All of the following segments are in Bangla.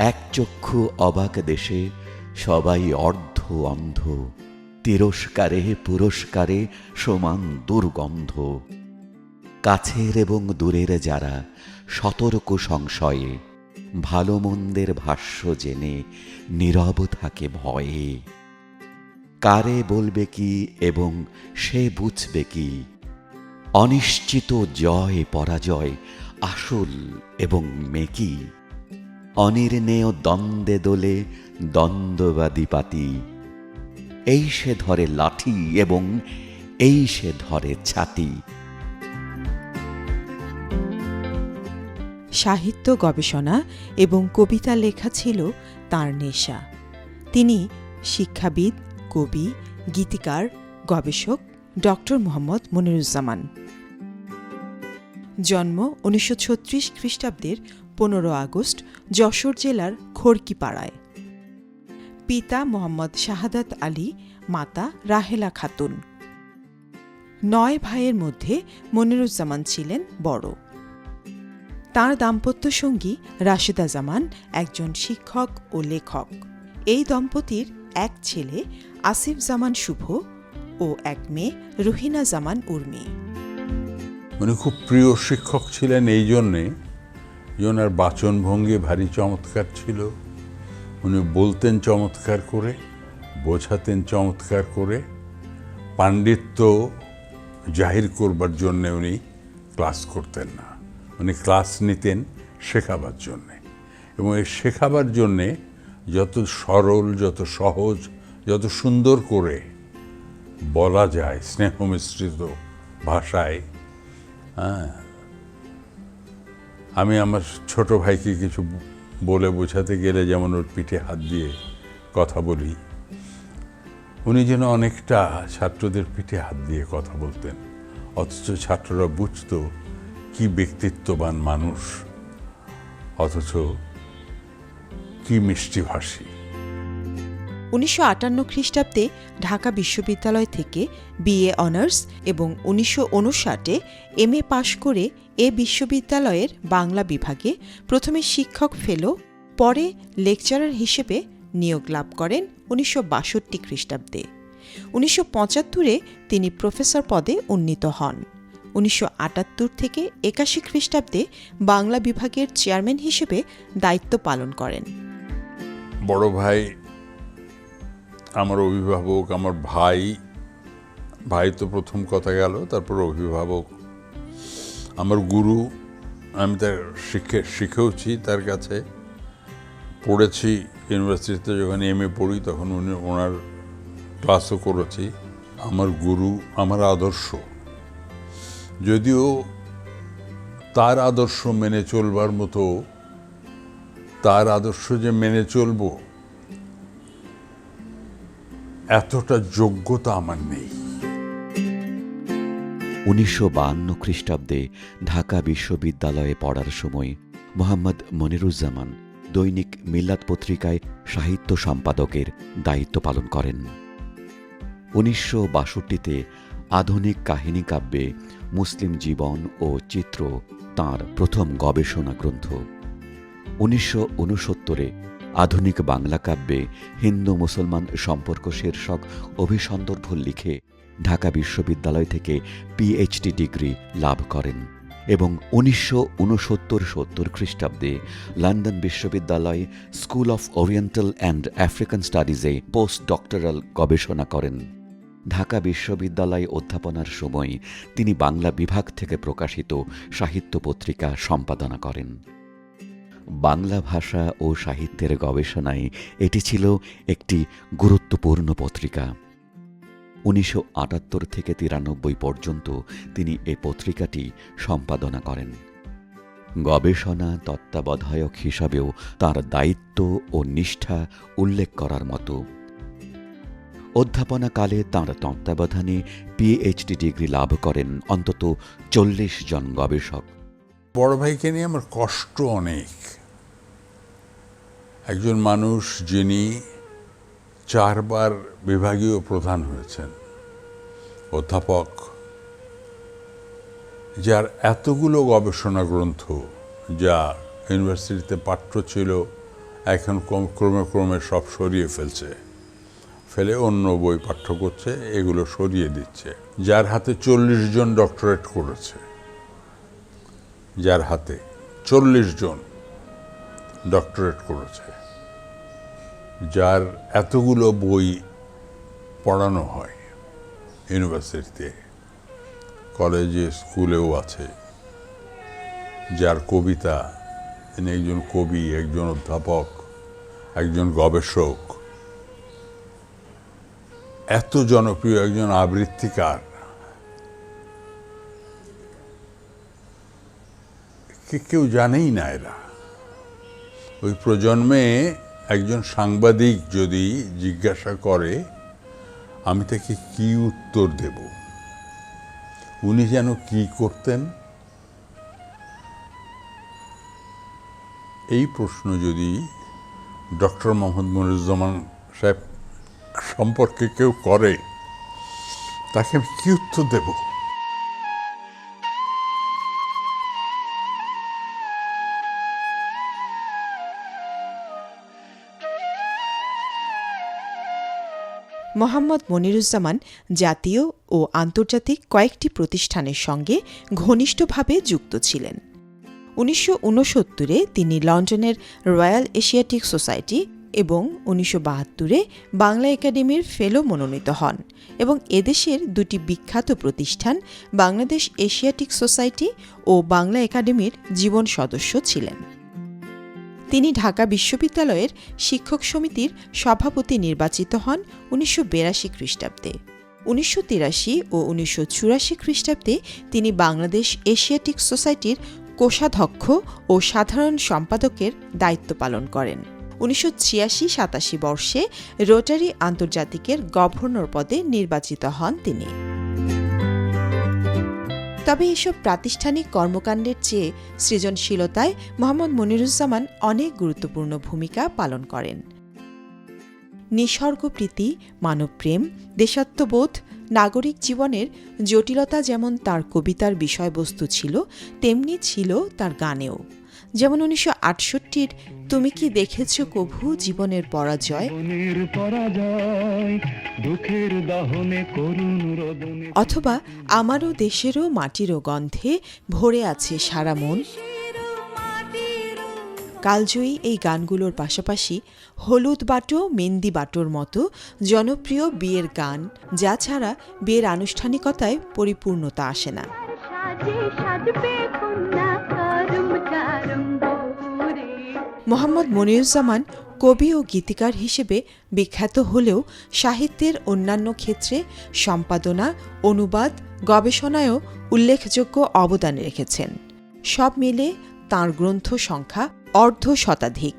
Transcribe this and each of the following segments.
এক চক্ষু অবাক দেশে সবাই অর্ধ অন্ধ। তিরস্কারে পুরস্কারে সমান দুর্গন্ধ। কাছের এবং দূরের যারা সতর্ক সংশয়ে, ভালো মন্দের ভাষ্য জেনে নীরব থাকে ভয়ে। কারে বলবে কি এবং সে বুঝবে কি? অনিশ্চিত জয়, পরাজয় আসল এবং মেকি। অনির্ণেয় দ্বন্দ্বে দোলে দ্বন্দ্ববাদী পাতি। এই সে ধরে লাঠি এবং এই সে ধরে ছাতি। সাহিত্য গবেষণা এবং কবিতা লেখা ছিল তার নেশা। তিনি শিক্ষাবিদ, কবি, গীতিকার, গবেষক ডক্টর মোহাম্মদ মনিরুজ্জামান। জন্ম উনিশশো ছত্রিশ খ্রিস্টাব্দের পনেরো আগস্ট যশোর জেলার খড়কিপাড়ায়। পিতা মোহাম্মদ শাহাদাত আলী, মাতা রাহেলা খাতুন। নয় ভাইয়ের মধ্যে মনিরুজ্জামান ছিলেন বড়। তার দাম্পত্য সঙ্গী রাশেদা জামান একজন শিক্ষক ও লেখক। এই দম্পতির এক ছেলে আসিফ জামান শুভ ও এক মেয়ে রুহিনা জামান উর্মি। উনি খুব প্রিয় শিক্ষক ছিলেন এই জন্যে ওনার বাচনভঙ্গি ভারী চমৎকার ছিল। উনি বলতেন চমৎকার করে, বোঝাতেন চমৎকার করে। পাণ্ডিত্য জাহির করবার জন্যে উনি ক্লাস করতেন না। উনি ক্লাস নিতেন শেখাবার জন্যে। এবং এই শেখাবার জন্যে যত সরল, যত সহজ, যত সুন্দর করে বলা যায় স্নেহ মিশ্রিত ভাষায় হ্যাঁ আমি আমার ছোট ভাইকে কিছু বলে বোঝাতে গেলে যেমন ওর পিঠে হাত দিয়ে কথা বলি, উনি যেন অনেকটা ছাত্রদের পিঠে হাত দিয়ে কথা বলতেন। অথচ ছাত্ররা বুঝত কি ব্যক্তিত্ববান মানুষ, অথচ কি মিষ্টিভাষী উনিশশো আটান্ন খ্রিস্টাব্দে ঢাকা বিশ্ববিদ্যালয় থেকে বিএ অনার্স এবং উনিশশো উনষাটে এম এ পাশ করে এ বিশ্ববিদ্যালয়ের বাংলা বিভাগে প্রথমে শিক্ষক ফেলো, পরে লেকচারার হিসেবে নিয়োগ লাভ করেন উনিশশো বাষট্টি খ্রিস্টাব্দে। উনিশশো পঁচাত্তরে তিনি প্রফেসর পদে উন্নীত হন। উনিশশো আটাত্তর থেকে একাশি খ্রিস্টাব্দে বাংলা বিভাগের চেয়ারম্যান হিসেবে দায়িত্ব পালন করেন। বড় ভাই আমার অভিভাবক, আমার ভাই ভাই তো প্রথম কথা গেল, তারপর অভিভাবক। আমার গুরু, আমি তার শিখে, শিখেওছি তার কাছে। পড়েছি ইউনিভার্সিটিতে, যখন এম এ পড়ি, তখন উনি ওনার ক্লাসও করেছি। আমার গুরু, আমার আদর্শ। যদিও তার আদর্শ মেনে চলবার মতো, তার আদর্শ যে মেনে চলবো এতটা যোগ্যতা আমার নেই। উনিশশো বাহান্ন খ্রিস্টাব্দে ঢাকা বিশ্ববিদ্যালয়ে পড়ার সময় মোহাম্মদ মনিরুজ্জামান দৈনিক মিল্লাত পত্রিকায় সাহিত্য সম্পাদকের দায়িত্ব পালন করেন। উনিশশো বাষট্টিতে আধুনিক কাহিনী কাব্যে মুসলিম জীবন ও চিত্র তাঁর প্রথম গবেষণা গ্রন্থ। উনিশশো আধুনিক বাংলা কাব্যে হিন্দু মুসলমান সম্পর্ক শীর্ষক অভিসন্দর্ভ লিখে ঢাকা বিশ্ববিদ্যালয় থেকে পিএইচডি ডিগ্রি লাভ করেন এবং উনিশশো উনসত্তর সত্তর খ্রিস্টাব্দে লন্ডন বিশ্ববিদ্যালয়ে School of Oriental and African স্টাডিজে post doctoral গবেষণা করেন। ঢাকা বিশ্ববিদ্যালয়ে অধ্যাপনার সময় তিনি বাংলা বিভাগ থেকে প্রকাশিত সাহিত্য পত্রিকা সম্পাদনা করেন। বাংলা ভাষা ও সাহিত্যের গবেষণায় এটি ছিল একটি গুরুত্বপূর্ণ পত্রিকা। উনিশশো আটাত্তর থেকে তিরানব্বই পর্যন্ত তিনি এই পত্রিকাটি সম্পাদনা করেন। গবেষণা তত্ত্বাবধায়ক হিসাবেও তার দায়িত্ব ও নিষ্ঠা উল্লেখ করার মতো। অধ্যাপনাকালে তাঁর তত্ত্বাবধানে পিএইচডি ডিগ্রি লাভ করেন অন্তত চল্লিশ জন গবেষক। বড় ভাইকে নিয়ে আমার কষ্ট অনেক। একজন মানুষ যিনি চারবার বিভাগীয় প্রধান হয়েছেন, অধ্যাপক, যার এতগুলো গবেষণা গ্রন্থ, যা ইউনিভার্সিটিতে পাঠ্য ছিল, এখন ক্রম- ক্রমে সব সরিয়ে ফেলছে। ফেলে অন্য বই পাঠ্য করছে, এগুলো সরিয়ে দিচ্ছে। যার হাতে চল্লিশ জন ডক্টরেট করেছে। যার হাতে চল্লিশ জন। ডক্টরেট করেছে, যার এতগুলো বই পড়ানো হয় ইউনিভার্সিটিতে, কলেজে, স্কুলেও আছে, যার কবিতা, তিনি একজন কবি, একজন অধ্যাপক, একজন গবেষক, এত জনপ্রিয় একজন আবৃত্তিকার। কেউ জানেই না এরা। ওই প্রজন্মে একজন সাংবাদিক যদি জিজ্ঞাসা করে, আমি তাকে কি উত্তর দেব? উনি যেন কি করতেন? এই প্রশ্ন যদি ডক্টর মোহাম্মদ মনিরুজ্জামান সাহেব সম্পর্কে কেউ করে, তাকে আমি কি উত্তর দেব? মোহাম্মদ মনিরুজ্জামান জাতীয় ও আন্তর্জাতিক কয়েকটি প্রতিষ্ঠানের সঙ্গে ঘনিষ্ঠভাবে যুক্ত ছিলেন। উনিশশো উনসত্তরে তিনি লন্ডনের রয়্যাল এশিয়াটিক সোসাইটি এবং উনিশশো বাহাত্তরে বাংলা একাডেমির ফেলো মনোনীত হন এবং এদেশের দুটি বিখ্যাত প্রতিষ্ঠান বাংলাদেশ এশিয়াটিক সোসাইটি ও বাংলা একাডেমির জীবন সদস্য ছিলেন। তিনি ঢাকা বিশ্ববিদ্যালয়ের শিক্ষক সমিতির সভাপতি নির্বাচিত হন উনিশশো বিরাশি খ্রিস্টাব্দে। উনিশশো তিরাশি ও উনিশশো চুরাশি খ্রিস্টাব্দে তিনি বাংলাদেশ এশিয়াটিক সোসাইটির কোষাধ্যক্ষ ও সাধারণ সম্পাদকের দায়িত্ব পালন করেন। উনিশশো ছিয়াশি সাতাশি বর্ষে রোটারি আন্তর্জাতিকের গভর্নর পদে নির্বাচিত হন তিনি। তবে এসব প্রাতিষ্ঠানিক কর্মকাণ্ডের চেয়ে সৃজনশীলতায় মোহাম্মদ মনিরুজ্জামান অনেক গুরুত্বপূর্ণ ভূমিকা পালন করেন। নিসর্গপ্রীতি, মানবপ্রেম, দেশাত্মবোধ, নাগরিক জীবনের জটিলতা যেমন তার কবিতার বিষয়বস্তু ছিল, তেমনি ছিল তার গানেও। যেমন উনিশশো আটষট্টির তুমি কি দেখেছ কভু জীবনের পরাজয়? অথবা আমারও দেশেরও মাটিরও গন্ধে ভরে আছে সারা মন। কালজয়ী এই গানগুলোর পাশাপাশি হলুদ বাটো মেহেন্দি বাটোর মতো জনপ্রিয় বিয়ের গান যা ছাড়া বিয়ের আনুষ্ঠানিকতায় পরিপূর্ণতা আসে না। মোহাম্মদ মনিরুজ্জামান কবি ও গীতিকার হিসেবে বিখ্যাত হলেও সাহিত্যের অন্যান্য ক্ষেত্রে সম্পাদনা, অনুবাদ গবেষণায়ও উল্লেখযোগ্য অবদান রেখেছেন। সব মিলে তাঁর গ্রন্থ সংখ্যা অর্ধ শতাধিক।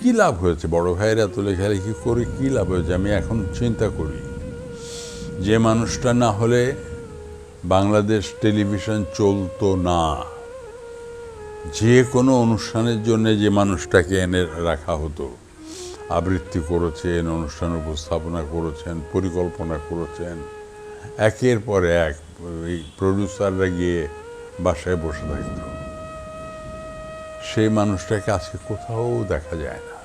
কি লাভ হয়েছে? বড় ভাইয়েরা তো লেখালেখি করে কি লাভ হয়েছে? আমি এখন চিন্তা করি। যে মানুষটা না হলে বাংলাদেশ টেলিভিশন চলতো না। যে কোনো অনুষ্ঠানের জন্য যে মানুষটাকে এনে রাখা হতো, আবৃত্তি করেছেন, অনুষ্ঠান উপস্থাপনা করেছেন, পরিকল্পনা করেছেন, একের পর এক এই প্রডিউসাররা গিয়ে বাসায় বসে থাকতো। সেই মানুষটাকে আজকে কোথাও দেখা যায় না।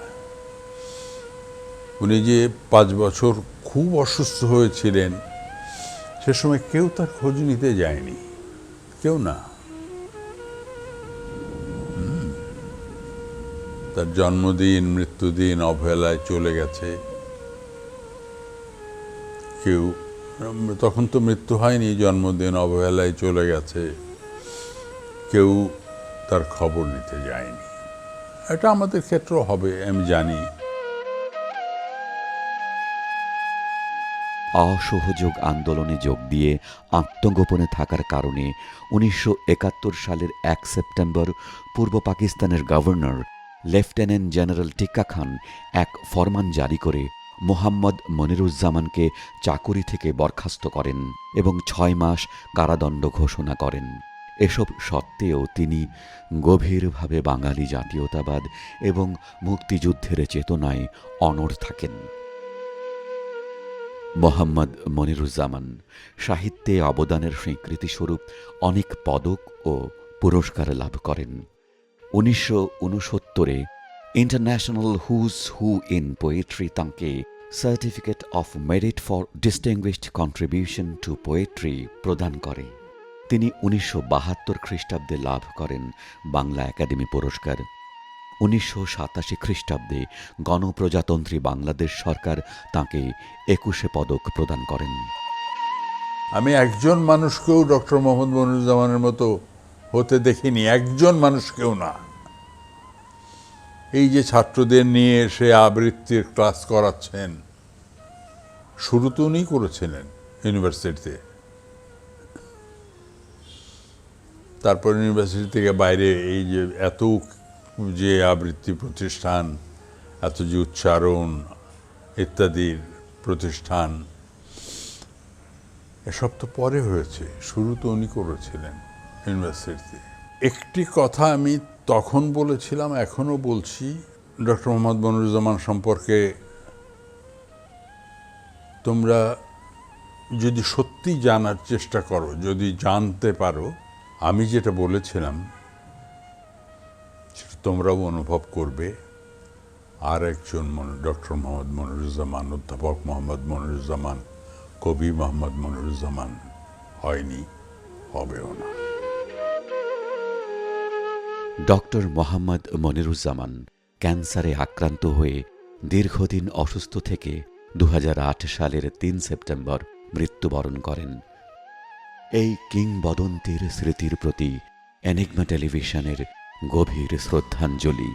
উনি যে পাঁচ বছর খুব অসুস্থ হয়েছিলেন, সে সময় কেউ তার খোঁজ নিতে যায়নি, কেউ না। তার জন্মদিন, মৃত্যুদিন অবহেলায় চলে গেছে। কেউ, তখন তো মৃত্যু হয়নি, জন্মদিন অবহেলায় চলে গেছে। কেউ তার খবর নিতে যায়নি। এটা আমাদের ক্ষেত্রেও হবে, আমি জানি। অসহযোগ আন্দোলনে যোগ দিয়ে আত্মগোপনে থাকার কারণে উনিশশো একাত্তর সালের এক সেপ্টেম্বর পূর্ব পাকিস্তানের governor lieutenant general Tikka Khan এক ফরমান জারি করে মোহাম্মদ মনিরুজ্জামানকে চাকুরি থেকে বরখাস্ত করেন এবং ছয় মাস কারাদণ্ড ঘোষণা করেন। এসব সত্ত্বেও তিনি গভীরভাবে বাঙালি জাতীয়তাবাদ এবং মুক্তিযুদ্ধের চেতনায় অনড় থাকেন। মোহাম্মদ মনিরুজ্জামান সাহিত্যে অবদানের স্বীকৃতিস্বরূপ অনেক পদক ও পুরস্কার লাভ করেন। উনিশশো উনসত্তরে International Who's Who in Poetry তাঁকে certificate of merit for distinguished contribution to poetry প্রদান করে। তিনি উনিশশো বাহাত্তর খ্রিস্টাব্দে লাভ করেন বাংলা একাডেমি পুরস্কার। উনিশশো সাতাশি খ্রিস্টাব্দে গণপ্রজাতন্ত্রী বাংলাদেশ সরকার তাঁকে একুশে পদক প্রদান করেন। আমি একজন মানুষকেও ডক্টর মোহাম্মদ মনিরুজ্জামানের মতো হতে দেখিনি, একজন মানুষকেও না। এই যে ছাত্রদের নিয়ে এসে আবৃত্তির ক্লাস করাচ্ছেন, শুরু তো উনিই করেছিলেন ইউনিভার্সিটিতে। তারপর ইউনিভার্সিটি থেকে বাইরে এই যে এত যে আবৃত্তি প্রতিষ্ঠান, এত যে উচ্চারণ, ইত্যাদির প্রতিষ্ঠান, এসব তো পরে হয়েছে, শুরু তো উনি করেছিলেন। ইউনিভার্সিটিতে একটি কথা আমি তখন বলেছিলাম, এখনও বলছি। ডক্টর মোহাম্মদ মনুরুজ্জামান সম্পর্কে তোমরা যদি সত্যি জানার চেষ্টা করো, যদি জানতে পারো, আমি যেটা বলেছিলাম, সেটা তোমরাও অনুভব করবে। আর একজন ডক্টর মোহাম্মদ মনিরুজ্জামান, অধ্যাপক মোহাম্মদ মনিরুজ্জামান, কবি মোহাম্মদ মনিরুজ্জামান, হয়নি, হবেও না। ডক্টর মোহাম্মদ মনিরুজ্জামান ক্যান্সারে আক্রান্ত হয়ে দীর্ঘদিন অসুস্থ থেকে দু হাজার আট সালের তিন সেপ্টেম্বর মৃত্যুবরণ করেন। এই কিংবদন্তির স্মৃতির প্রতি অ্যানিগমা টেলিভিশনের গভীর শ্রদ্ধাঞ্জলি।